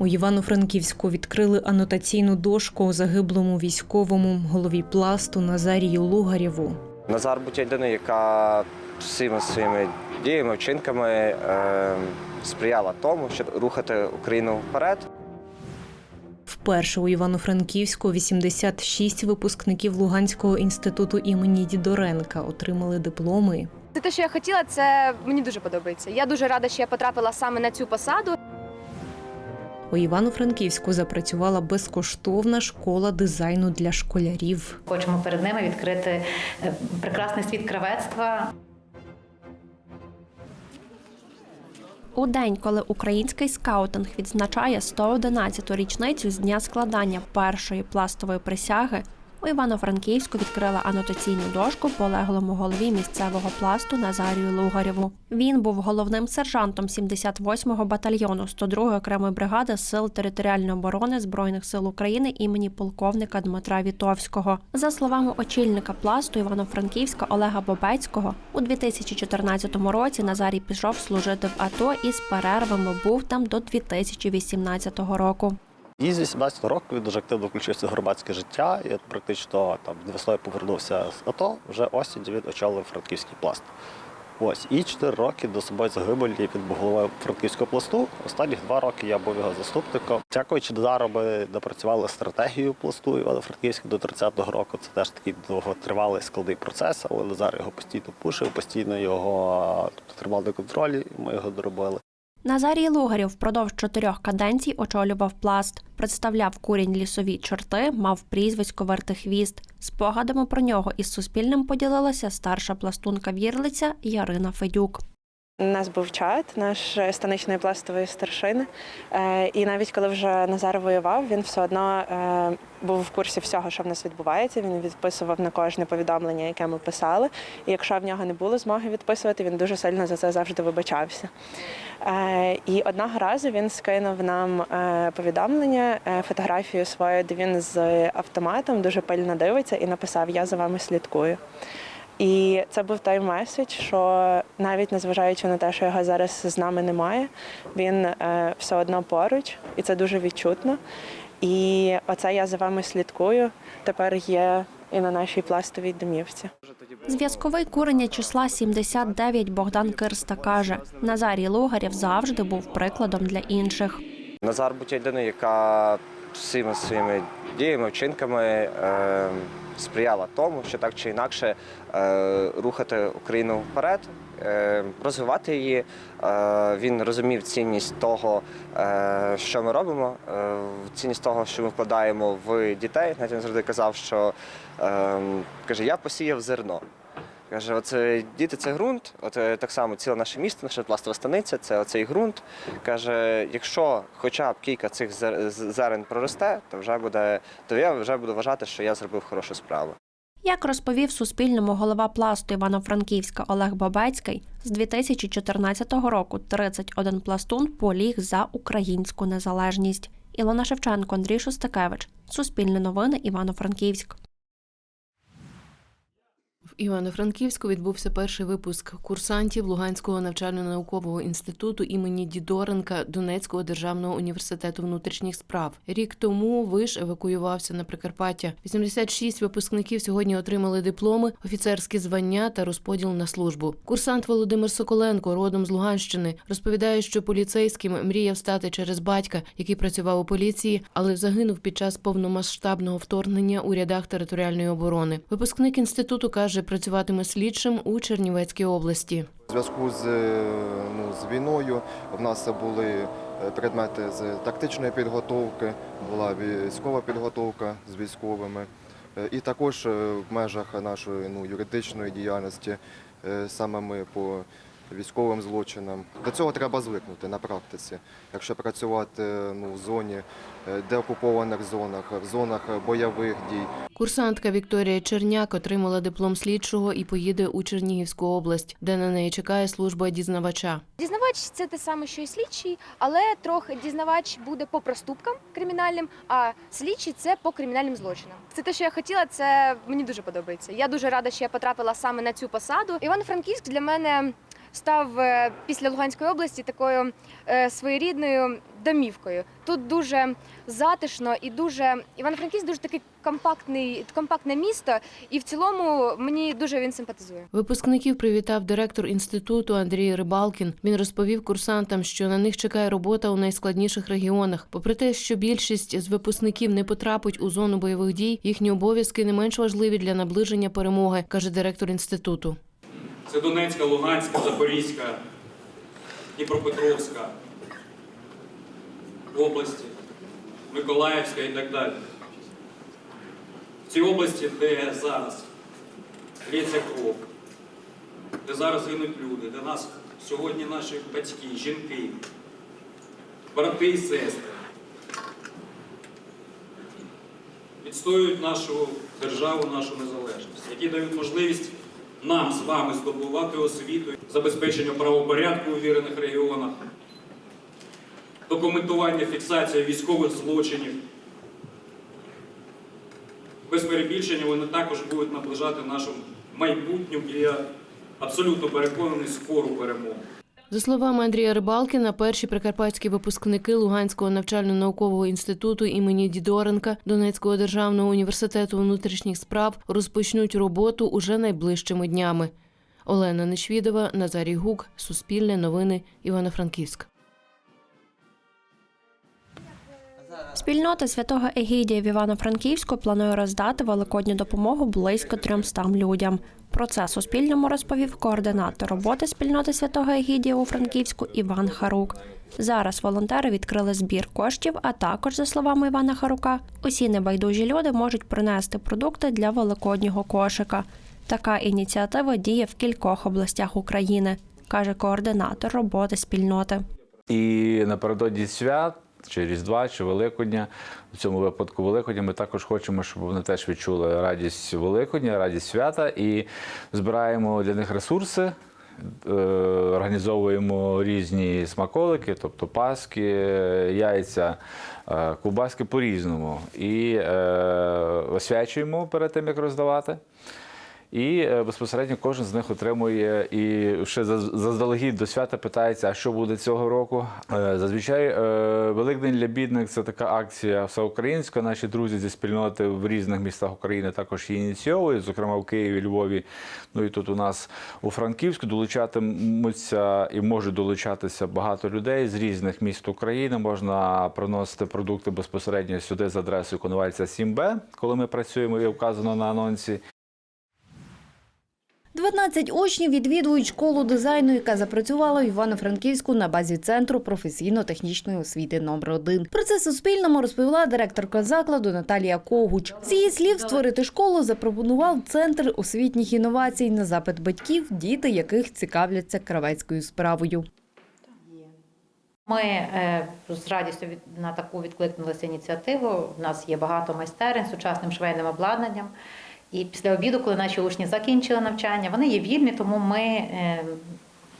У Івано-Франківську відкрили анотаційну дошку загиблому військовому голові пласту Назарію Лугарєву. Назар Бутядина, яка всіма своїми діями, вчинками е, сприяла тому, щоб рухати Україну вперед. Вперше у Івано-Франківську 86 випускників Луганського інституту імені Дідоренка отримали дипломи. Це те, що я хотіла, це мені дуже подобається. Я дуже рада, що я потрапила саме на цю посаду. У Івано-Франківську запрацювала безкоштовна школа дизайну для школярів. Хочемо перед ними відкрити е, прекрасний світ кравецтва. У день, коли український скаутинг відзначає 111-ту річницю з дня складання першої пластової присяги, у Івано-Франківську відкрила анотаційну дошку полеглому голові місцевого пласту Назарію Лугарєву. Він був головним сержантом 78-го батальйону 102-ї окремої бригади сил територіальної оборони збройних сил України імені полковника Дмитра Вітовського. За словами очільника пласту Івано-Франківська Олега Бобецького, у 2014 році Назарій пішов служити в АТО і з перервами був там до 2018 року. І з 18 року він дуже активно включився в громадське життя. І практично там весною повернувся з АТО. Вже осінь він очолив франківський пласт. Ось і 4 роки до собою загибелі він був головою франківського пласту. Останні два роки я був його заступником. Дякуючи Назару, ми напрацювали стратегію пласту Івано-Франківська до 30-го року. Це теж такий довготривалий складний процес, але Назар його постійно пушив, постійно його тобто, тримав на контролі. Ми його доробили. Назарій Лугарєв впродовж чотирьох каденцій очолював пласт, представляв курінь лісові чорти, мав прізвисько Вертихвіст. Спогадами про нього із Суспільним поділилася старша пластунка вірлиця Ярина Федюк. Нас був чат, наш станичної пластової старшини. Е, І навіть коли вже Назар воював, він все одно е, був в курсі всього, що в нас відбувається. Він відписував на кожне повідомлення, яке ми писали. І якщо в нього не було змоги відписувати, він дуже сильно за це завжди вибачався. Е, І одного разу він скинув нам повідомлення, фотографію свою, де він з автоматом дуже пильно дивиться і написав: Я за вами слідкую. І це був той меседж, що навіть незважаючи на те, що його зараз з нами немає, він е, все одно поруч, і це дуже відчутно. І оце я за вами слідкую. Тепер є і на нашій пластовій домівці. Зв'язковий курення числа 79 Богдан Кирста каже: Назарій Лугарєв завжди був прикладом для інших. Назар Бутядина, яка всіма своїми діями, вчинками е, сприяла тому, що так чи інакше е, рухати Україну вперед, е, розвивати її. Е, він розумів цінність того, що ми робимо, цінність того, що ми вкладаємо в дітей. Навіть він завжди казав, що е, каже, я посіяв зерно. Каже, оце діти це ґрунт, от е, так само ціле наше місто, наша пластова станиця, це оцей ґрунт. Каже, якщо хоча б кілька цих зерен проросте, то вже буде, то я вже буду вважати, що я зробив хорошу справу. Як розповів Суспільному голова пласту Івано-Франківська Олег Бабецький, з 2014 року 31 пластун поліг за українську незалежність. Ілона Шевченко, Андрій Шостакевич. Суспільне новини Івано-Франківськ. Івано-Франківську відбувся перший випуск курсантів Луганського навчально-наукового інституту імені Дідоренка Донецького державного університету внутрішніх справ. Рік тому виш евакуювався на Прикарпаття. 86 випускників сьогодні отримали дипломи, офіцерські звання та розподіл на службу. Курсант Володимир Соколенко, родом з Луганщини, розповідає, що поліцейським мріяв стати через батька, який працював у поліції, але загинув під час повномасштабного вторгнення у рядах територіальної оборони. Випускник інституту каже, працюватиме слідчим у Чернівецькій області. У зв'язку з, е, ну, з війною в нас були е, предмети з тактичної підготовки, була військова підготовка з військовими. Е, І також в межах нашої ну, юридичної діяльності саме ми по військовим злочинам. До цього треба звикнути на практиці. Якщо працювати ну, в зоні е, деокупованих зонах, в зонах бойових дій, Курсантка Вікторія Черняк отримала диплом слідчого і поїде у Чернігівську область, де на неї чекає служба дізнавача. Дізнавач це те саме, що і слідчий, але трохи дізнавач буде по проступкам кримінальним, а слідчий це по кримінальним злочинам. Це те, що я хотіла, це мені дуже подобається. Я дуже рада, що я потрапила саме на цю посаду. Івано-Франківськ для мене став е, після Луганської області такою е, своєрідною домівкою. Тут дуже затишно і дуже Івано-Франківськ дуже такий компактний, компактне місто, і в цілому мені дуже він симпатизує. Випускників привітав директор інституту Андрій Рибалкін. Він розповів курсантам, що на них чекає робота у найскладніших регіонах. Попри те, що більшість з випускників не потрапить у зону бойових дій, їхні обов'язки не менш важливі для наближення перемоги, каже директор інституту. Це Донецька, Луганська, Запорізька, Дніпропетровська області, Миколаївська і так далі. В цій області, де зараз лється кров, де зараз гинуть люди, де нас сьогодні наші батьки, жінки, брати і сестри відстоюють нашу державу, нашу незалежність, які дають можливість нам з вами здобувати освіту, забезпечення правопорядку у вірених регіонах, документування, фіксація військових злочинів. Без перебільшення вони також будуть наближати нашу майбутню і я абсолютно переконаний скору перемогу. За словами Андрія Рибалкіна, перші прикарпатські випускники Луганського навчально-наукового інституту імені Дідоренка Донецького державного університету внутрішніх справ розпочнуть роботу уже найближчими днями. Олена Нешвідова, Назарій Гук, Суспільне новини, Івано-Франківськ. Спільнота святого Егідія в Івано-Франківську планує роздати великодню допомогу близько 300 людям. Про це Суспільному розповів координатор роботи спільноти святого Егідія у Франківську Іван Харук. Зараз волонтери відкрили збір коштів, а також, за словами Івана Харука, усі небайдужі люди можуть принести продукти для великоднього кошика. Така ініціатива діє в кількох областях України, каже координатор роботи спільноти. І напередодні свят, чи Різдва, чи Великодня, в цьому випадку Великодня, ми також хочемо, щоб вони теж відчули радість Великодня, радість свята і збираємо для них ресурси. е, Організовуємо різні смаколики, тобто паски, яйця, е, ковбаски по-різному. І е, освячуємо перед тим, як роздавати. І е, безпосередньо кожен з них отримує і ще заз- заздалегідь до свята питається, а що буде цього року. Е, Зазвичай е, Великдень для бідних це така акція всеукраїнська. Наші друзі зі спільноти в різних містах України також її ініційовують, зокрема в Києві, Львові. Ну і тут у нас у Франківську долучатимуться і можуть долучатися багато людей з різних міст України. Можна приносити продукти безпосередньо сюди з адресою Коновальця 7Б, коли ми працюємо, є вказано на анонсі. 12 учнів відвідують школу дизайну, яка запрацювала в Івано-Франківську на базі центру професійно-технічної освіти номер 1 Про це Суспільному розповіла директорка закладу Наталія Когуч. З її слів, створити школу запропонував центр освітніх інновацій на запит батьків, діти яких цікавляться кравецькою справою. Ми е, з радістю на таку відкликнулися ініціативу. У нас є багато майстерень з сучасним швейним обладнанням. І після обіду, коли наші учні закінчили навчання, вони є вільні, тому ми е,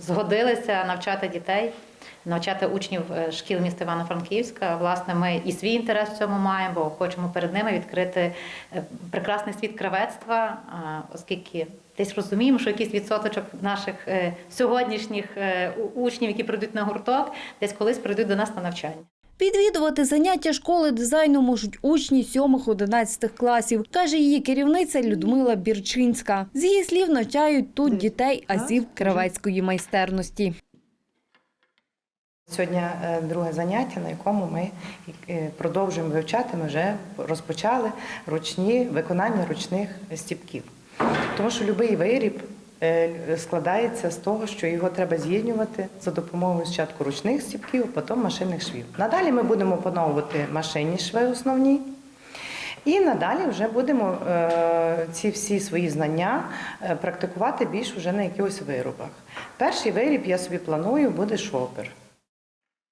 згодилися навчати дітей, навчати учнів е, шкіл міста Івано-Франківська. Власне, ми і свій інтерес в цьому маємо, бо хочемо перед ними відкрити е, прекрасний світ кравецтва, оскільки десь розуміємо, що якийсь відсоточок наших сьогоднішніх учнів, які прийдуть на гурток, десь колись прийдуть до нас на навчання. Відвідувати заняття школи дизайну можуть учні 7-11 класів, каже її керівниця Людмила Бірчинська. З її слів навчають тут дітей азів кравецької майстерності. Сьогодні е, друге заняття, на якому ми е, продовжуємо вивчати. Ми вже розпочали ручні виконання ручних стіпків. Тому що будь-який виріб складається з того, що його треба з'єднувати за допомогою спочатку ручних стіпків, потім машинних швів. Надалі ми будемо опановувати машинні шви основні. І надалі вже будемо е, ці всі свої знання е, практикувати більш вже на якихось виробах. Перший виріб я собі планую буде шопер.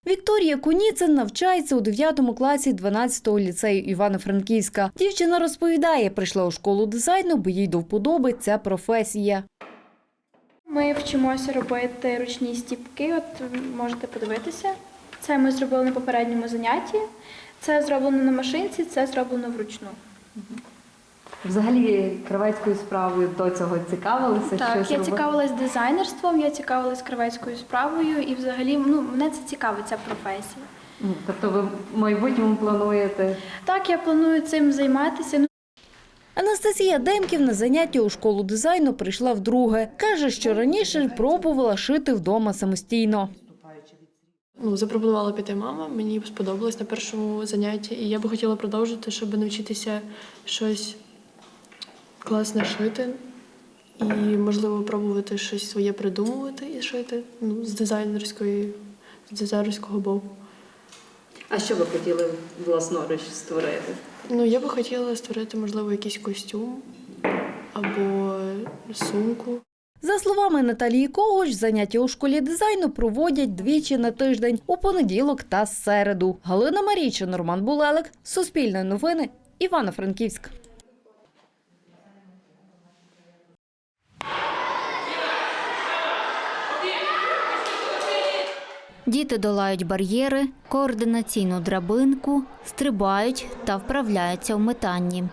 Вікторія Куніцин навчається у 9 класі 12-го ліцею Івано-Франківська. Дівчина розповідає, прийшла у школу дизайну, бо їй до вподоби ця професія. Ми вчимося робити ручні стіпки. От можете подивитися. Це ми зробили на попередньому занятті. Це зроблено на машинці, це зроблено вручну. Взагалі кравецькою справою до цього цікавилися? так, я робили? цікавилась дизайнерством, я цікавилась кравецькою справою, і взагалі ну, мене це цікавить, ця професія. Тобто ви в майбутньому плануєте? Так, я планую цим займатися. Анастасія Демків на заняття у школу дизайну прийшла вдруге. Каже, що раніше пробувала шити вдома самостійно. Ну, запропонувала піти мама, мені сподобалось на першому занятті, і я би хотіла продовжити, щоб навчитися щось класне шити і, можливо, пробувати щось своє придумувати і шити ну, з дизайнерської, з дизайнерського боку. А що ви хотіли власноруч створити? Ну, я би хотіла створити, можливо, якийсь костюм або сумку. За словами Наталії Когоч, заняття у школі дизайну проводять двічі на тиждень у понеділок та середу. Галина Марійчин, Роман Булелик, Суспільне новини, Івано-Франківськ. Діти долають бар'єри, координаційну драбинку, стрибають та вправляються в метанні.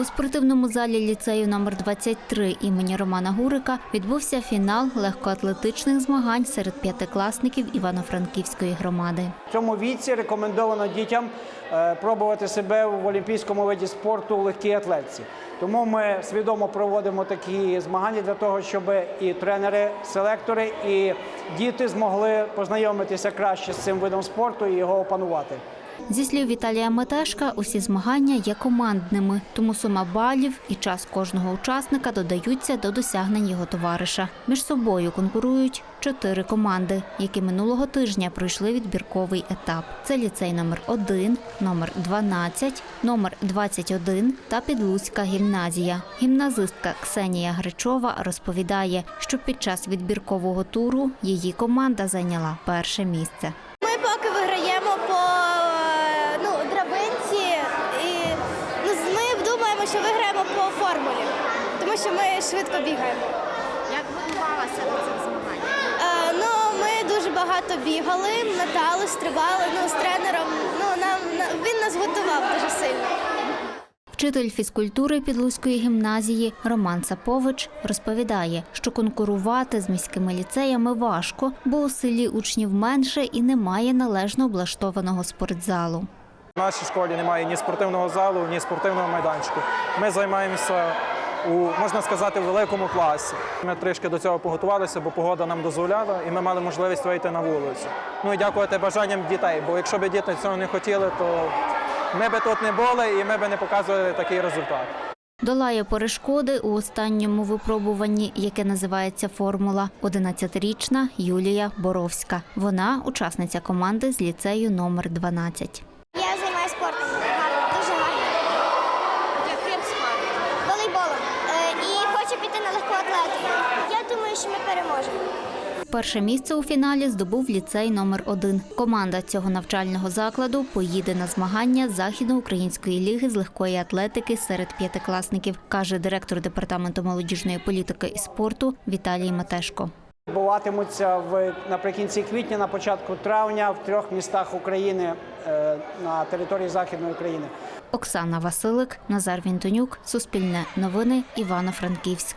У спортивному залі ліцею номер 23 імені Романа Гурика відбувся фінал легкоатлетичних змагань серед п'ятикласників Івано-Франківської громади. В цьому віці рекомендовано дітям е, пробувати себе в олімпійському виді спорту у легкій атлетиці. Тому ми свідомо проводимо такі змагання для того, щоб і тренери, селектори, і діти змогли познайомитися краще з цим видом спорту і його опанувати. Зі слів Віталія Метешка, усі змагання є командними, тому сума балів і час кожного учасника додаються до досягнень його товариша. Між собою конкурують чотири команди, які минулого тижня пройшли відбірковий етап. Це ліцей номер 1 номер 12, номер 21 та Підлуцька гімназія. Гімназистка Ксенія Гречова розповідає, що під час відбіркового туру її команда зайняла перше місце. Швидко бігаємо. Як готувалася до цих змагань? Е, ну, ми дуже багато бігали, метали, стрибали ну, з тренером. Ну, нам, він нас готував дуже сильно. Вчитель фізкультури Підлузької гімназії Роман Сапович розповідає, що конкурувати з міськими ліцеями важко, бо у селі учнів менше і немає належно облаштованого спортзалу. В нашій школі немає ні спортивного залу, ні спортивного майданчику. Ми займаємося у можна сказати в великому класі. Ми трішки до цього поготувалися, бо погода нам дозволяла, і ми мали можливість вийти на вулицю. Ну і дякувати бажанням дітей, бо якщо б діти цього не хотіли, то ми би тут не були і ми би не показували такий результат. Долає перешкоди у останньому випробуванні, яке називається формула. 11-річна Юлія Боровська. Вона учасниця команди з ліцею номер 12. Я займаюся спортом. Гарно, дуже гарно. Яким спортом? Волейболом. Е, і хочу піти на легку атлетику. Я думаю, що ми переможемо. Перше місце у фіналі здобув ліцей номер 1 Команда цього навчального закладу поїде на змагання Західноукраїнської ліги з легкої атлетики серед п'ятикласників, каже директор департаменту молодіжної політики і спорту Віталій Матешко. Буватимуться в наприкінці квітня, на початку травня в трьох містах України е, на території Західної України. Оксана Василик, Назар Вінтонюк, Суспільне новини, Івано-Франківськ.